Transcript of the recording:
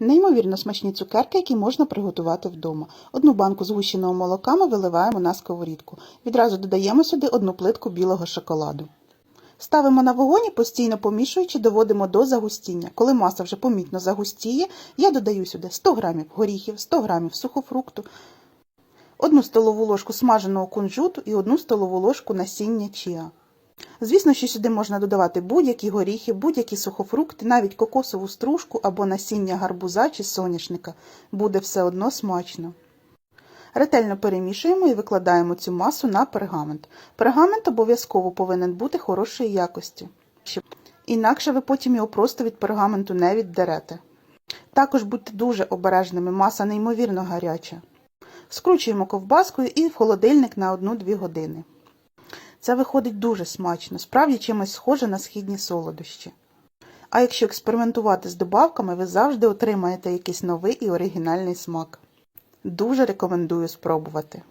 Неймовірно смачні цукерки, які можна приготувати вдома. Одну банку згущеного молока ми виливаємо на сковорідку. Відразу додаємо сюди одну плитку білого шоколаду. Ставимо на вогонь постійно помішуючи, доводимо до загустіння. Коли маса вже помітно загустіє, я додаю сюди 100 г горіхів, 100 г сухофрукту, одну столову ложку смаженого кунжуту і одну столову ложку насіння чіа. Звісно, що сюди можна додавати будь-які горіхи, будь-які сухофрукти, навіть кокосову стружку або насіння гарбуза чи соняшника. Буде все одно смачно. Ретельно перемішуємо і викладаємо цю масу на пергамент. Пергамент обов'язково повинен бути хорошої якості. Інакше ви потім його просто від пергаменту не віддерете. Також будьте дуже обережними, маса неймовірно гаряча. Скручуємо ковбаскою і в холодильник на 1-2 години. Це виходить дуже смачно, справді чимось схоже на східні солодощі. А якщо експериментувати з добавками, ви завжди отримаєте якийсь новий і оригінальний смак. Дуже рекомендую спробувати.